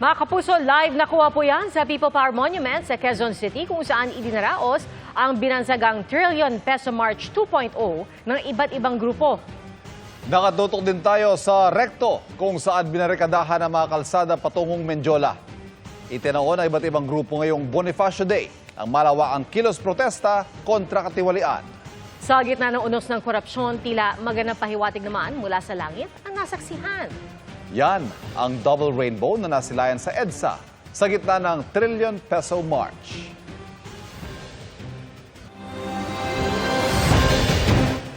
Mga kapuso, live nakuha po yan sa People Power Monument sa Quezon City kung saan idinaraos ang binansagang Trillion Peso March 2.0 ng iba't ibang grupo. Nakatutok din tayo sa rekto kung saan binarikadahan ang mga kalsada patungong Menjola. Itinako ng iba't ibang grupo ngayong Bonifacio Day ang malawaang kilos protesta kontra katiwalian. Sa gitna ng unos ng korupsyon, tila magandang pahiwatig naman mula sa langit ang nasaksihan. Yan ang double rainbow na nasilayan sa EDSA sa gitna ng Trillion Peso March.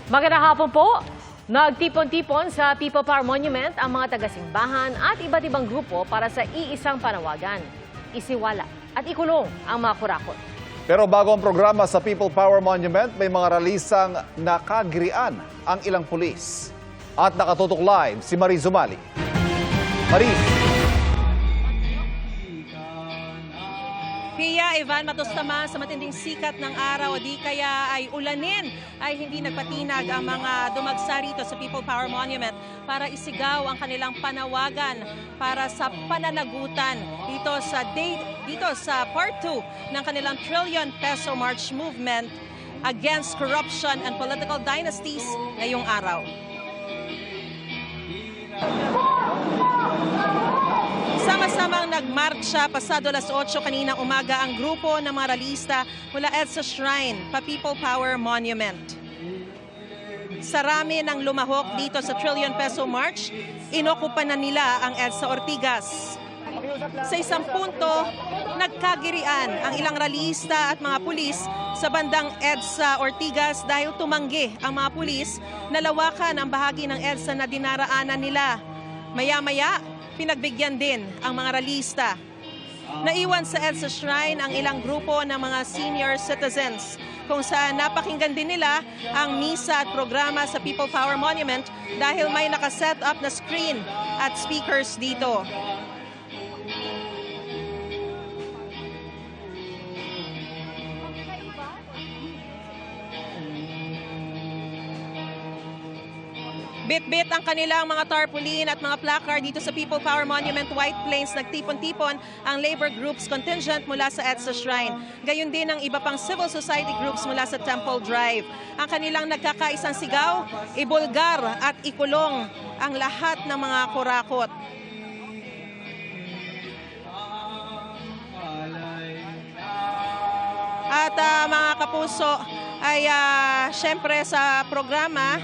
Magandang hapon po! Nagtipon-tipon sa People Power Monument ang mga taga-simbahan at iba't ibang grupo para sa iisang panawagan. Isiwala at ikulong ang mga kurakot. Pero bago ang programa sa People Power Monument, may mga ralisang nakagirian ang ilang pulis. At nakatutok live si Marie Zumali. Marie, Pia Ivan Matostama sa matinding sikat ng araw di kaya ay ulanin ay hindi nagpatinag ang mga dumagsa rito sa People Power Monument para isigaw ang kanilang panawagan para sa pananagutan dito sa day, dito sa part 2 ng kanilang Trillion Peso March Movement against corruption and political dynasties ngayong araw. Sama-samang nagmarcha pasado las 8 kaninang umaga ang grupo ng mga ralista mula EDSA Shrine pa People Power Monument. Sarami ng lumahok dito sa Trillion Peso March, inokupa na nila ang EDSA Ortigas. Sa isang punto, nagkagirian ang ilang ralista at mga pulis sa bandang EDSA Ortigas dahil tumanggi ang mga pulis na lawakan ang bahagi ng EDSA na dinaraanan nila. Maya-maya, pinagbigyan din ang mga ralista. Naiwan sa EDSA Shrine ang ilang grupo ng mga senior citizens kung saan napakinggan din nila ang misa at programa sa People Power Monument dahil may nakaset up na screen at speakers dito. Bit-bit ang kanilang mga tarpaulin at mga placard dito sa People Power Monument White Plains. Nagtipon-tipon ang labor groups contingent mula sa EDSA Shrine. Gayun din ang iba pang civil society groups mula sa Temple Drive. Ang kanilang nagkakaisang sigaw, ibulgar at ikulong ang lahat ng mga kurakot. At ah, mga kapuso, ay ah, syempre sa programa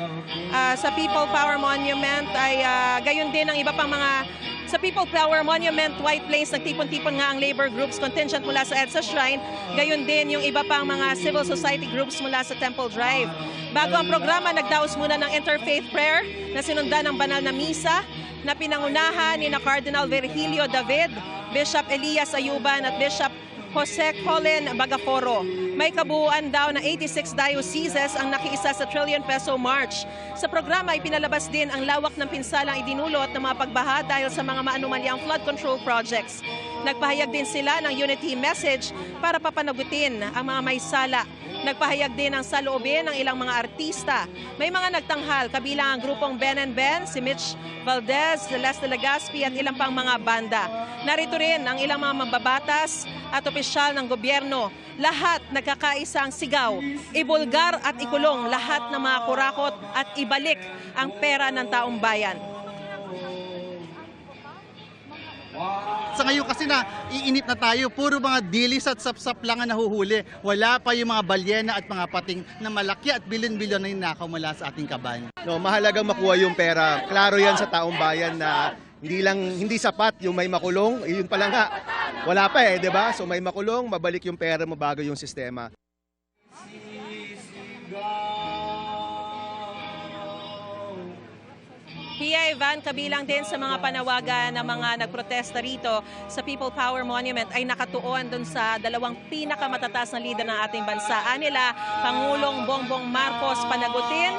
ah, sa People Power Monument ay ah, gayon din ang iba pang mga sa People Power Monument White Plains nagtipon-tipon nga ang labor groups contingent mula sa EDSA Shrine. Gayon din yung iba pang mga civil society groups mula sa Temple Drive. Bago ang programa nagdaos muna ng interfaith prayer na sinundan ng banal na misa na pinangunahan ni na Cardinal Virgilio David Bishop Elias Ayuban at Bishop Jose Colin Bagaforo. May kabuuan daw na 86 dioceses ang nakiisa sa Trillion Peso March. Sa programa ay pinalabas din ang lawak ng pinsalang idinulot ng mga pagbaha dahil sa mga maanumalyang flood control projects. Nagpahayag din sila ng unity message para papanagutin ang mga may sala. Nagpahayag din ng saloobin ng ilang mga artista. May mga nagtanghal kabilang ang grupong Ben and Ben, si Mitch Valdez, Celeste Legaspi at ilang pang mga banda. Narito rin ang ilang mga mambabatas at opisyal ng gobyerno. Lahat nagkakaisang sigaw, ibulgar at ikulong lahat ng mga kurakot at ibalik ang pera ng taong bayan. Sa ngayon kasi na iinip na tayo, puro mga dilis at sapsap lang ang nahuhuli. Wala pa yung mga balyena at mga pating na malaki at bilyon-bilyon na yung nakaw mula sa ating kaban. No, mahalagang makuha yung pera. Klaro 'yan sa taong bayan na hindi lang hindi sapat yung may makulong, yun pa lang nga. Wala pa eh, 'di ba? So may makulong, mabalik yung pera mo bago yung sistema. Pia Ivan, kabilang din sa mga panawagan ng mga nagprotesta rito sa People Power Monument ay nakatuon dun sa dalawang pinakamatatas na leader ng ating bansa. Anila, Pangulong Bongbong Marcos panagutin,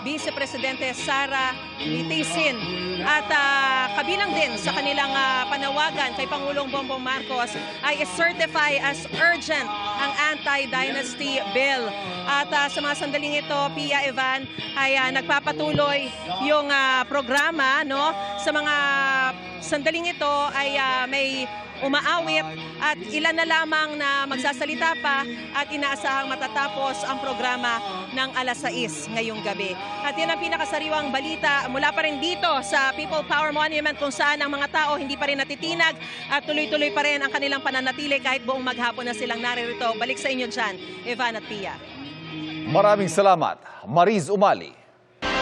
Vice Presidente Sara Litisin. At ah, kabilang din sa kanilang ah, panawagan kay Pangulong Bongbong Marcos ay certify as urgent ang anti-dynasty bill. At ah, sa mga sandaling ito, Pia Ivan ay ah, nagpapatuloy yung ah, programa no sa mga sandaling ito ay ah, may umaawit at ilan na lamang na magsasalita pa at inaasahang matatapos ang programa ng alas 6 ngayong gabi. At yan ang pinakasariwang balita mula pa rin dito sa People Power Monument kung saan ang mga tao hindi pa rin natitinag at tuloy-tuloy pa rin ang kanilang pananatili kahit buong maghapon na silang naririto. Balik sa inyo dyan, Evan at Pia. Maraming salamat, Mariz Umali.